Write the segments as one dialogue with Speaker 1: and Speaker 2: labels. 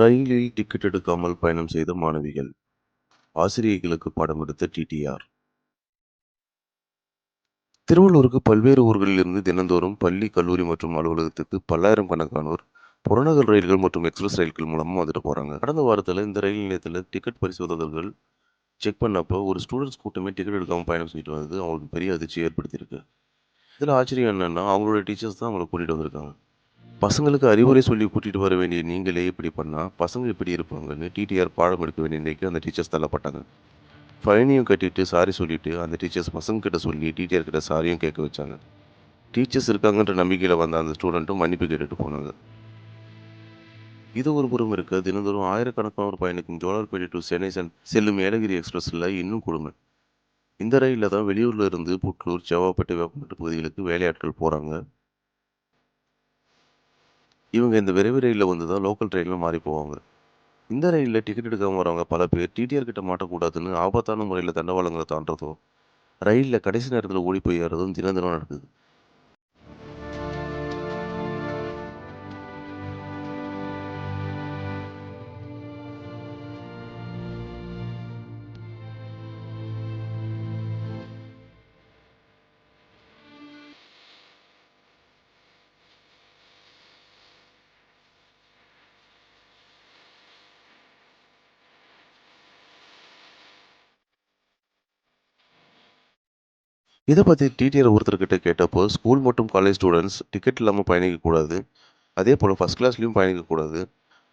Speaker 1: ரயிலில் டிக்கெட் எடுக்காமல் பயணம் செய்த மாணவிகள். ஆசிரியர்களுக்கு பாடம் எடுத்த டிடிஆர் திருவள்ளூருக்கு பல்வேறு ஊர்களிலிருந்து தினந்தோறும் பள்ளி கல்லூரி மற்றும் அலுவலகத்துக்கு பல்லாயிரம் கணக்கானோர் புறநகர் ரயில்கள் மற்றும் எக்ஸ்பிரஸ் ரயில்கள் மூலமாக வந்துட்டு போகிறாங்க கடந்த வாரத்தில் இந்த ரயில் நிலையத்தில் டிக்கெட் பரிசோதகர்கள் செக் பண்ணப்போ ஒரு ஸ்டூடெண்ட்ஸ் கூட்டமே டிக்கெட் எடுக்காமல் பயணம் செஞ்சுட்டு வந்தது அவங்களுக்கு பெரிய அதிர்ச்சி ஏற்படுத்தியிருக்கு. இதில் ஆச்சரியம் என்னென்னா அவங்களோட டீச்சர்ஸ் தான் அவங்களை கூட்டிகிட்டு வந்திருக்காங்க. பசங்களுக்கு அறிவுரை சொல்லி கூட்டிட்டு வர வேண்டிய நீங்களே இப்படி பண்ணால் பசங்க இப்படி இருப்பாங்கன்னு டிடிஆர் பாடம் எடுக்க வேண்டிய நிலைக்கு அந்த டீச்சர்ஸ் தள்ளப்பட்டாங்க. ஃபைனையும் கட்டிட்டு சாரி சொல்லிவிட்டு அந்த டீச்சர்ஸ் பசங்க கிட்ட சொல்லி டிடிஆர் கிட்ட சாரியும் கேட்க வச்சாங்க. டீச்சர்ஸ் இருக்காங்கன்ற நம்பிக்கையில் வந்த அந்த ஸ்டூடெண்ட்டும் மன்னிப்பு கேட்டுட்டு போனாங்க. இது ஒரு புறம் இருக்க. தினந்தோறும் ஆயிரக்கணக்கானோர் பயணிக்கும் ஜோலார்பேட்டை டு சென்னை சென் செல்லும் ஏலகிரி எக்ஸ்பிரஸில் இன்னும் கொடுமை. இந்த ரயிலில் தான் வெளியூரில் இருந்து புட்லூர் செவ்வாப்பேட்டை வேப்பநாட்டு பகுதிகளுக்கு வேலையாட்கள் போகிறாங்க இவங்க இந்த விரைவு ரயிலில் வந்து தான் லோக்கல் ட்ரெயினில் மாறி போவாங்க. இந்த ரயிலில் டிக்கெட் எடுக்காம வரவங்க பல பேர் டிடிஆர் கிட்ட மாட்டக்கூடாதுன்னு ஆபத்தான முறையில் தண்டவாளங்களை தாண்டுறதோ ரயிலில் கடைசி நேரத்தில் ஓடி போய் ஏறதும் தினம் தினம் நடக்குது. இதை பற்றி டிடிஆர் ஒருத்தர்கிட்ட கேட்டப்போ ஸ்கூல் மற்றும் காலேஜ் ஸ்டூடெண்ட்ஸ் டிக்கெட் இல்லாமல் பயணிக்கக்கூடாது அதே போல் ஃபஸ்ட் கிளாஸ்லேயும் பயணிக்கக்கூடாது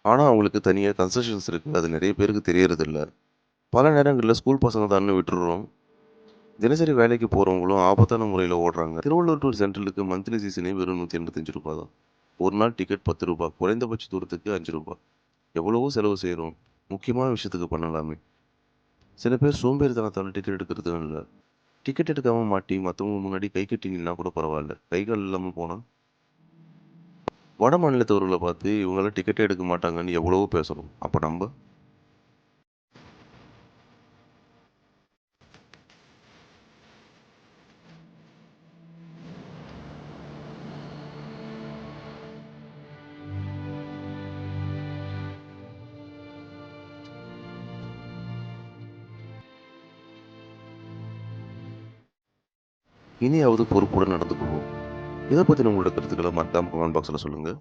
Speaker 1: ஆனால் அவங்களுக்கு தனியாக கன்செஷன்ஸ் இருக்குது அது நிறைய பேருக்கு தெரியறதில்ல. பல நேரங்களில் ஸ்கூல் பசங்க தானே விட்டுடுறோம். தினசரி வேலைக்கு போகிறவங்களும் ஆபத்தான முறையில் ஓடுறாங்க. திருவள்ளூர் டூர் சென்ட்ரலுக்கு மந்த்லி சீசனே வெறும் நூற்றி எண்பத்தஞ்சு ரூபா தான். ஒரு நாள் டிக்கெட் பத்து ரூபா குறைந்தபட்ச தூரத்துக்கு அஞ்சு ரூபா எவ்வளவோ செலவு செய்கிறோம் முக்கியமான விஷயத்துக்கு பண்ணலாமே. சில பேர் சோம்பேறித்தனத்தால் டிக்கெட் எடுக்கிறது இல்லை. டிக்கெட் எடுக்காம மாட்டி மற்றவங்க முன்னாடி கை கட்டிங்கன்னா கூட பரவாயில்ல. கை கால் இல்லாமல் போனால் வட மாநிலத்தவர்களை பார்த்து இவங்களாம் டிக்கெட்டே எடுக்க மாட்டாங்கன்னு எவ்வளவோ பேசுகிறோம் அப்போ நம்ம இனியாவது பொறுப்புடன் நடந்துக்குவோம் இதை பற்றின உங்களோட கருத்துக்களை மறக்காம கமெண்ட் பாக்ஸில் சொல்லுங்கள்